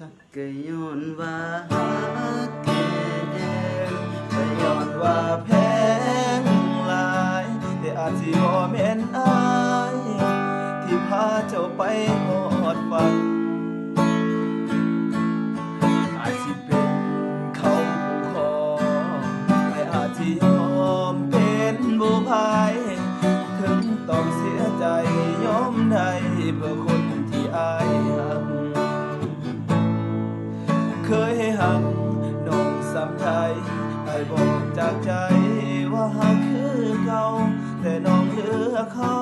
ก็ย้อนว่าฮักแท้ก็ย้อนว่าแพงหลายแต่อาจสิบ่แม่นอายที่พาเจ้าไปฮอดฝันอาจสิเป็นเขาผู้คองและอาจสิยอมเป็นบุพาย ถึงต้องเสียใจยอมได้เพื่อคน เคยให้หักน้องสำไทยไอ้บอกจากใจว่าหักคือเก่าแต่น้องเหลือเขา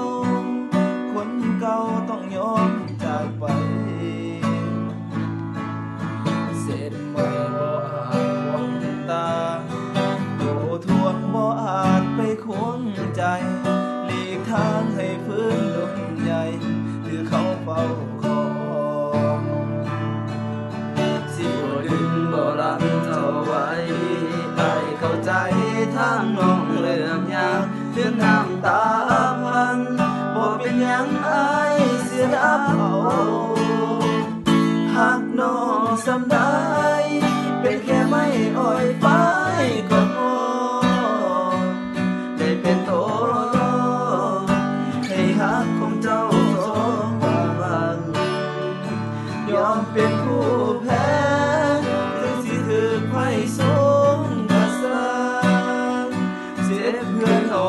คนเก่าต้องยอมจากไป เสร็จไม่บ่อาจหวังตาโตทวงบ่อาจไปควงใจ สิบ่ดึงบ่รังเท่าไว้ไอเข้าใจทางน้องเรื่องยากถึงน้ำตาพังบ่เป็นยังไอเสียดาเอาหากน้องสำได้เป็นแค่ไม่อ่อยไปก็พอได้เป็นโตให้หักของเจ้าสองบางยอมเป็นผู้